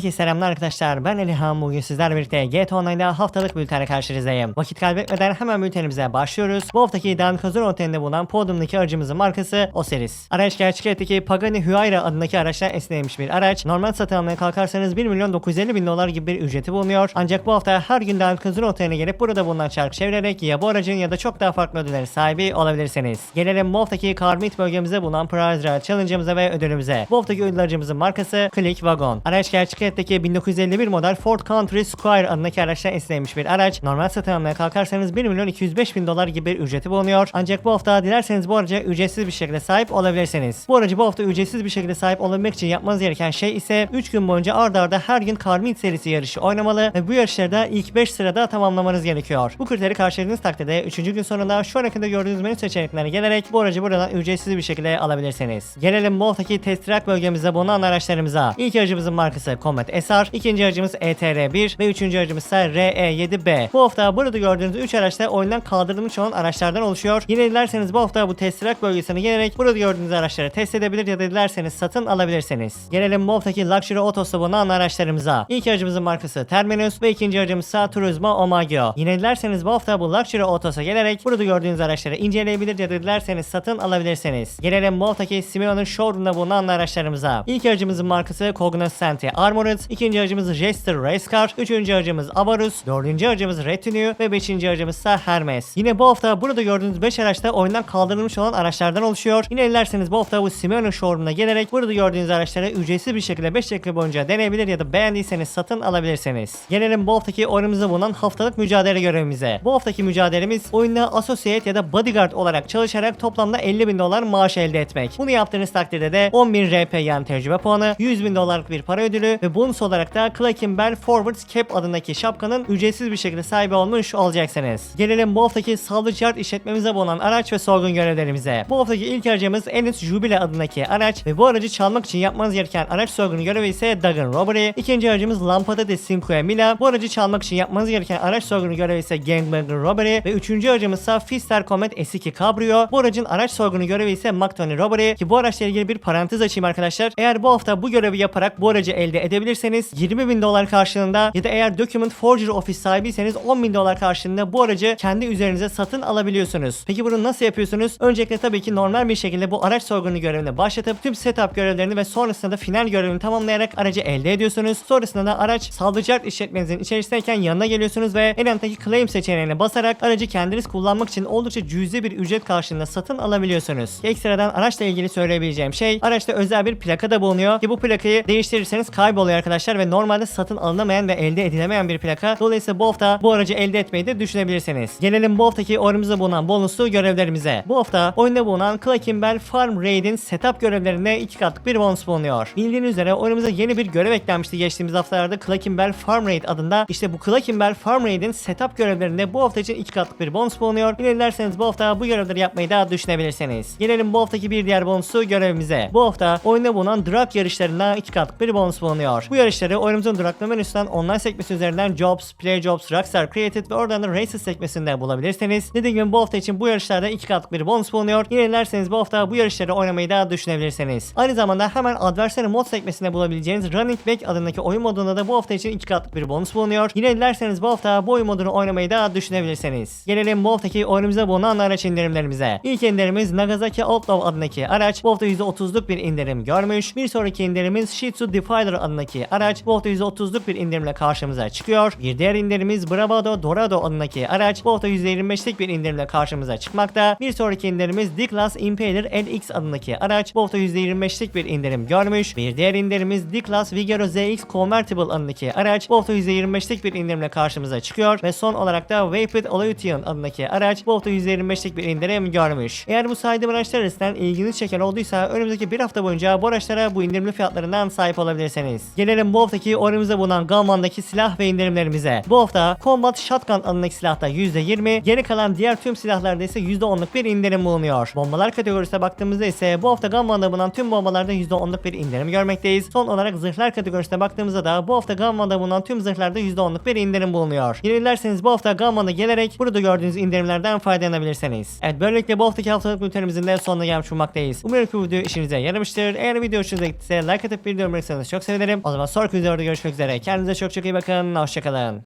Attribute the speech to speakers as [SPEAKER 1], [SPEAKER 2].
[SPEAKER 1] Herkese selamlar arkadaşlar. Ben Elihan. Bugün sizlerle birlikte GTA Online'da haftalık bültenle karşınızdayım. Vakit kaybetmeden hemen bültenimize başlıyoruz. Bu haftaki Dan Kazan Otel'inde bulunan Podium'daki aracımızın markası Osiris. Araç gerçek hayattaki Pagani Huayra adındaki araçtan esinlenmiş bir araç. Normal satın almaya kalkarsanız 1 milyon 950 bin dolar gibi bir ücreti bulunuyor. Ancak bu hafta her gün Dan Kazan Otel'ine gelip burada bulunan çark çevirerek ya bu aracın ya da çok daha farklı ödüllerin sahibi olabilirsiniz. Gelelim bu haftaki Carmit bölgemizde bulunan Prize Ride Challenge'ımıza ve ödülümüze. Bu haftaki ödül aracımızın markası Click Wagon. Araç gerçek hayattaki 1951 model Ford Country Squire adındaki araçtan esinlenmiş bir araç. Normal satın almaya kalkarsanız 1 milyon 205 bin dolar gibi bir ücreti bulunuyor. Ancak bu hafta dilerseniz bu araca ücretsiz bir şekilde sahip olabilirsiniz. Bu aracı bu hafta ücretsiz bir şekilde sahip olabilmek için yapmanız gereken şey ise 3 gün boyunca arda arda her gün Carmit serisi yarışı oynamalı ve bu yarışlarda ilk 5 sırada tamamlamanız gerekiyor. Bu kriteri karşıladığınız takdirde 3. gün sonunda şu ekranda gördüğünüz menü seçeneklerine gelerek bu aracı buradan ücretsiz bir şekilde alabilirsiniz. Gelelim bu haftaki test track bölgemizde bulunan araçlarımıza. İlk aracımızın markası Comet SR, ikinci aracımız ETR1 ve üçüncü aracımız ise RE7B. Bu hafta burada gördüğünüz 3 araçta oyundan kaldırılmış olan araçlardan oluşuyor. Yine dilerseniz bu hafta bu test track bölgesine gelerek burada gördüğünüz araçları test edebilir ya da dilerseniz satın alabilirsiniz. Gelelim bu haftaki Luxury Autos'ta bulunan araçlarımıza. İlk aracımızın markası Terminus ve ikinci aracımız ise Turismo Omagio. Yine dilerseniz bu hafta bu Luxury Autos'a gelerek burada gördüğünüz araçları inceleyebilir ya da dilerseniz satın alabilirsiniz. Gelelim bu haftaki Simeon'un showroom'da bulunan araçlarımıza. İlk aracımızın markası Cognoscenti Armored, ikinci aracımız Jester Race Car, üçüncü aracımız Avarus, dördüncü aracımız Retinue ve beşinci aracımız ise Hermes. Yine bu hafta burada gördüğünüz 5 araçta oyundan kaldırılmış olan araçlardan oluşuyor. Yine dilerseniz bu hafta bu Simeon'un showroom'una gelerek burada gördüğünüz araçları ücretsiz bir şekilde 5 dakika boyunca deneyebilir ya da beğendiyseniz satın alabilirsiniz. Gelelim bu haftaki oyunumuzda bulunan haftalık mücadele görevimize. Bu haftaki mücadelemiz oyunda Associate ya da Bodyguard olarak çalışarak toplamda 50 bin dolar maaş elde etmek. Bunu yaptığınız takdirde de 10 bin RP yani tecrübe puanı, 100 bin dolarlık bir para ödülü ve bonus olarak da Clackenbell Forwards Cap adındaki şapkanın ücretsiz bir şekilde sahibi olmuş olacaksınız. Gelelim bu haftaki saldırı yard işletmemize bulunan araç ve sorgun görevlerimize. Bu haftaki ilk aracımız Ennis Jubile adındaki araç ve bu aracı çalmak için yapmanız gereken araç sorgunu görevi ise Dagon Robbery. İkinci aracımız Lampada de Cinque Mila. Bu aracı çalmak için yapmanız gereken araç sorgunu görevi ise Gangbanger Robbery ve üçüncü aracımız ise Fister Comet S2 Cabrio. Bu aracın araç sorgunu görevi ise McTony Robbery ki bu araçla ilgili bir parantez açayım arkadaşlar. Eğer bu hafta bu görevi yaparak bu aracı elde edebilirseniz 20 bin dolar karşılığında ya da eğer Document Forger Office sahibiyseniz 10 bin dolar karşılığında bu aracı kendi üzerinize satın alabiliyorsunuz. Peki bunu nasıl yapıyorsunuz? Öncelikle tabii ki normal bir şekilde bu araç sorgunu görevini başlatıp tüm setup görevlerini ve sonrasında da final görevini tamamlayarak aracı elde ediyorsunuz. Sonrasında da araç saldırıcı işletmenizin içerisindeyken yanına geliyorsunuz ve en alttaki claim seçeneğine basarak aracı kendiniz kullanmak için oldukça cüzi bir ücret karşılığında satın alabiliyorsunuz. Ekstradan araçla ilgili söyleyebileceğim şey araçta özel bir plaka da bulunuyor ki bu plakayı değiştirirseniz kayboluyor arkadaşlar ve normalde satın alınamayan ve elde edilemeyen bir plaka. Dolayısıyla bu hafta bu aracı elde etmeyi de düşünebilirsiniz. Gelelim bu haftaki oyunumuzda bulunan bonuslu görevlerimize. Bu hafta oyunda bulunan Clackenbell Farm Raid'in setup görevlerine iki katlık bir bonus bulunuyor. Bildiğiniz üzere oyunumuza yeni bir görev eklenmişti geçtiğimiz haftalarda Clackenbell Farm Raid adında. İşte bu Clackenbell Farm Raid'in setup görevlerinde bu hafta için iki katlık bir bonus bulunuyor. Dilerseniz bu hafta bu görevleri yapmayı da düşünebilirsiniz. Gelelim bu haftaki bir diğer bonusu görevimize. Bu hafta oyunda bulunan drag yarışlarına iki katlık bir bonus bulunuyor. Bu yarışları oyunumuzun duraklama menüsünden online sekmesi üzerinden Jobs, Play Jobs, Rockstar Created ve oradan da Races sekmesinde bulabilirsiniz. Dediğim gibi bu hafta için bu yarışlarda iki katlık bir bonus bulunuyor. Yine dilerseniz bu hafta bu yarışları oynamayı da düşünebilirsiniz. Aynı zamanda hemen Adversary Mod sekmesinde bulabileceğiniz Running Back adındaki oyun modunda da bu hafta için iki katlık bir bonus bulunuyor. Yine dilerseniz bu hafta bu oyun modunu oynamayı da düşünebilirsiniz. Gelelim bu haftaki oyunumuza bulunan araç indirimlerimize. İlk indirimimiz Nagasaki Outlaw adındaki araç bu hafta %30'luk bir indirim görmüş. Bir sonraki indirimimiz Shih Tzu Defiler adındaki araç bu hafta %30'luk bir indirimle karşımıza çıkıyor. Bir diğer indirimimiz Bravado Dorado adındaki araç hafta %25'lik bir indirimle karşımıza çıkmakta. Bir sonraki indirimimiz D-Class Impaler LX adındaki araç hafta %25'lik bir indirim görmüş. Bir diğer indirimimiz D-Class Vigero ZX Convertible adındaki araç hafta %25'lik bir indirimle karşımıza çıkıyor. Ve son olarak da Vapid Aleutian adındaki araç hafta %25'lik bir indirim görmüş. Eğer bu saydığım araçlar arasından ilginizi çeken olduysa önümüzdeki bir hafta boyunca bu araçlara bu indirimli fiyatlarından sahip olabilirsiniz. Gelelim bu haftaki oyunumuzda bulunan Galman'daki silah ve indirimlerimize. Bu hafta Combat Shotgun adındaki silahta %20, geri kalan diğer tüm silahlarda ise %10'luk bir indirim bulunuyor. Bombalar kategorisine baktığımızda ise bu hafta Galman'da bulunan tüm bombalarda %10'luk bir indirim görmekteyiz. Son olarak zırhlar kategorisine baktığımızda da bu hafta Galman'da bulunan tüm zırhlarda %10'luk bir indirim bulunuyor. Yine bu hafta Galman'a gelerek burada gördüğünüz indirimlerden faydalanabilirsiniz. Evet böylelikle bu haftaki haftalık bültenimizin de sonuna gelmiş bulmaktayız. Umarım ki bu video işinize yaramıştır. Eğer video hoşunuza gittiyse like atıp bildirim bırakırsanız çok sevinirim. O zaman sonraki videoda görüşmek üzere. Kendinize çok çok iyi bakın. Hoşçakalın.